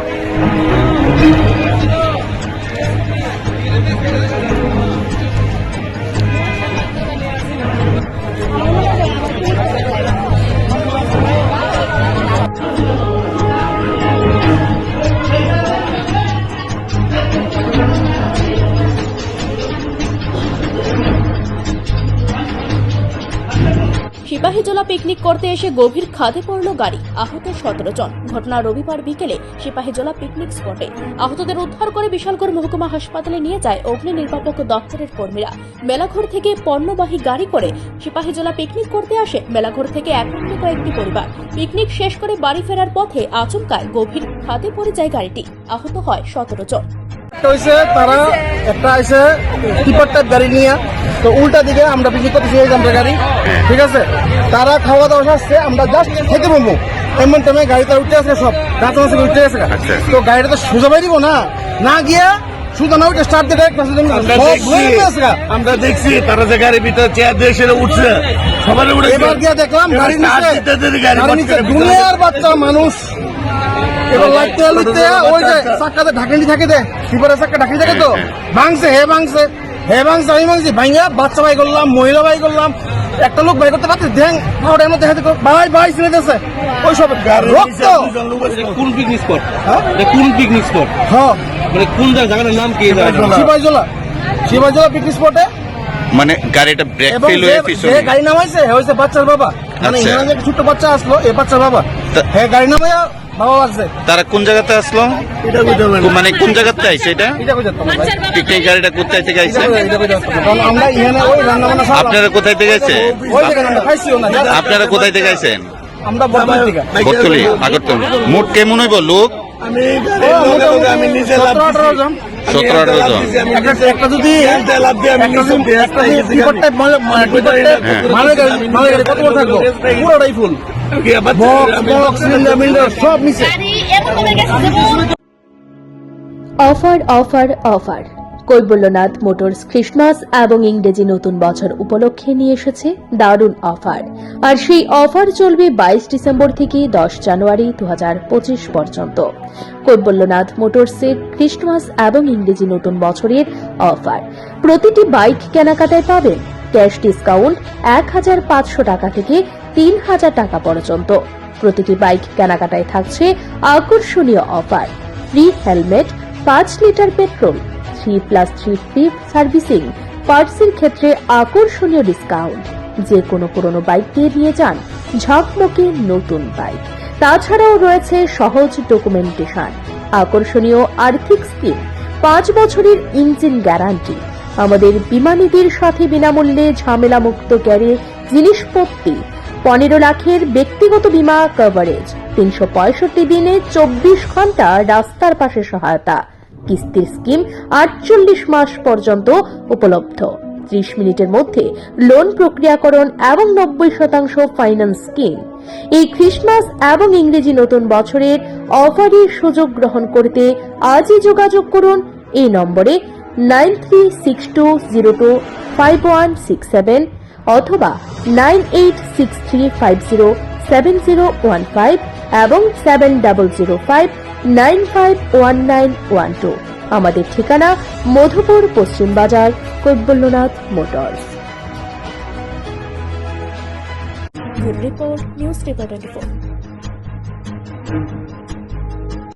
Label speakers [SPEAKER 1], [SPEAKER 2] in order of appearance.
[SPEAKER 1] Thank you. Sepahijala picnic করতে এসে গভীর খাদে পড়ল গাড়ি। আহত সতেরো জন। ঘটনা রবিবার বিকেলে সিপাহীজলা পিকনিক স্পটে আহতদের উদ্ধার করে বিশালগড় মহকুমা হাসপাতালে নিয়ে যায় অগ্নি নির্বাপক দপ্তরের কর্মীরা। মেলাঘর থেকে পণ্যবাহী গাড়ি করে সিপাহীজলা পিকনিক করতে আসে মেলাঘর থেকে একত্রে কয়েকটি পরিবার। পিকনিক শেষ করে বাড়ি ফেরার পথে আচমকায় গভীর খাদে পড়ে যায় গাড়িটি। আহত হয় সতেরো জন।
[SPEAKER 2] তারা, একটা গাড়ি নিয়ে। তো উল্টা দিকে আমরা পিছিয়ে করতেছি এই আমরা গাড়ি ঠিক আছে? তারা খাওয়া দাওয়া আসছে আমরা জাস্ট থেকে বলব। এমন টাইমে গাড়িতে উঠতে আসে সব। গাছ মাসে উঠতে আসে। তো গাড়িটা তো সোজা বাইরিব না। না গিয়ে সুদা না স্টার্ট দিয়ে
[SPEAKER 3] আমরা দেখছি। তারা যে গাড়ির ভিতরে চেয়ার দিয়ে সেটা উঠছে। সবার উঠে
[SPEAKER 2] এবার গিয়ে দেখলাম নিচে দুনিয়ার বাচ্চা মানুষ। এবার লাগতে লুইতে ওই যে চাক্কাতে ঢাকনি থাকে দে। সিপারের চাক্কা ঢাকনি থাকে তো? ভাঙছে হে ভাঙছে। হে ভাঙছে আমি ভাঙছি ভাঙিয়া বাচ্চা বাই করলাম মহিলা বাই করলাম একটা লোক বাই করতে পারছে ধ্যান খাওয়ার মধ্যে হাতে বাই বাই ছেড়ে দিয়েছে। ওই সব রক্ত!
[SPEAKER 4] কোন পিকনিক স্পট
[SPEAKER 2] হ্যাঁ?
[SPEAKER 4] কোন পিকনিক স্পট
[SPEAKER 2] হ্যাঁ।
[SPEAKER 4] মানে কোন জায়গাটার নাম কি?
[SPEAKER 2] শিবাইজলা। শিবাইজলা পিকনিক স্পটে
[SPEAKER 3] মানে গাড়িটা ব্রেক ফেল হয়ে পিছনে।
[SPEAKER 2] গাড়ি নামাইছে হে হয়েছে বাচ্চার বাবা। মানে
[SPEAKER 3] আচ্ছা।
[SPEAKER 2] এখানে যে ছোট্ট বাচ্চা আসলো এই বাচ্চার বাবা। হ্যাঁ গাড়ি নামাইয়া
[SPEAKER 3] তারা কোন জায়গাতে আসলো মানে কোন জায়গাতে আইছে এটা? পিকনিক গাড়িটা কোথায় থেকে আইছে আপনারা কোথায় থেকে আইছে আপনারা কোথায় থেকে আইছেন
[SPEAKER 2] আমরা
[SPEAKER 3] বটতলি আগরতলি মোট কেমন হইব লোক
[SPEAKER 2] আমি নিজে সতেরো আঠারো জন একটা যদি কত বড় থাকব পুরোটাই full
[SPEAKER 1] offer offer offer. Kaibalyanath motors Christmas এবং ইংরেজি নতুন বছর উপলক্ষে নিয়ে এসেছে দারুণ অফার। আর সেই অফার চলবে বাইশ ডিসেম্বর থেকে দশ জানুয়ারি দু হাজার পঁচিশ পর্যন্ত। কৈবল্যনাথ মোটরসের ক্রিসমাস এবং ইংরেজি নতুন বছরের অফার। প্রতিটি বাইক কেনাকাটায় পাবেন ক্যাশ ডিসকাউন্ট এক হাজার পাঁচশো টাকা থেকে তিন হাজার টাকা পর্যন্ত। প্রতিটি বাইক কেনাকাটায় থাকছে আকর্ষণীয় অফার। ফ্রি হেলমেট পাঁচ litre petrol three plus three free servicing পার্টসের ক্ষেত্রে আকর্ষণীয় ডিসকাউন্ট যে কোনো পুরনো বাইক দিয়ে নিয়ে যান, ঝকমকে নতুন বাইক। তাছাড়াও রয়েছে সহজ ডকুমেন্টেশন আকর্ষণীয় আর্থিক স্কিম, পাঁচ বছরের ইঞ্জিন গ্যারান্টি আমাদের বিমানীদের সাথে বিনামূল্যে ঝামেলা মুক্ত ক্যারে জিনিসপত্তি পনেরো লাখের ব্যক্তিগত বীমা কভারেজ তিনশো পঁয়ষট্টি দিনে চব্বিশ ঘণ্টা রাস্তার পাশে সহায়তা, কিস্তির স্কিম আটচল্লিশ মাস পর্যন্ত উপলব্ধ। ত্রিশ মিনিটের মধ্যে লোন প্রক্রিয়াকরণ এবং নব্বই শতাংশ ফাইন্যান্স স্কিম এই ক্রিসমাস এবং ইংরেজি নতুন বছরের অফারের সুযোগ গ্রহণ করতে আজই যোগাযোগ করুন। এই নম্বরে nine three six two zero two five one six seven অথবা nine eight six three five zero seven zero one five এবং seven double zero five nine five one nine one two. আমাদের ঠিকানা মধুপুর পশ্চিম বাজার, কৈবল্যনাথ মোটরস। Report news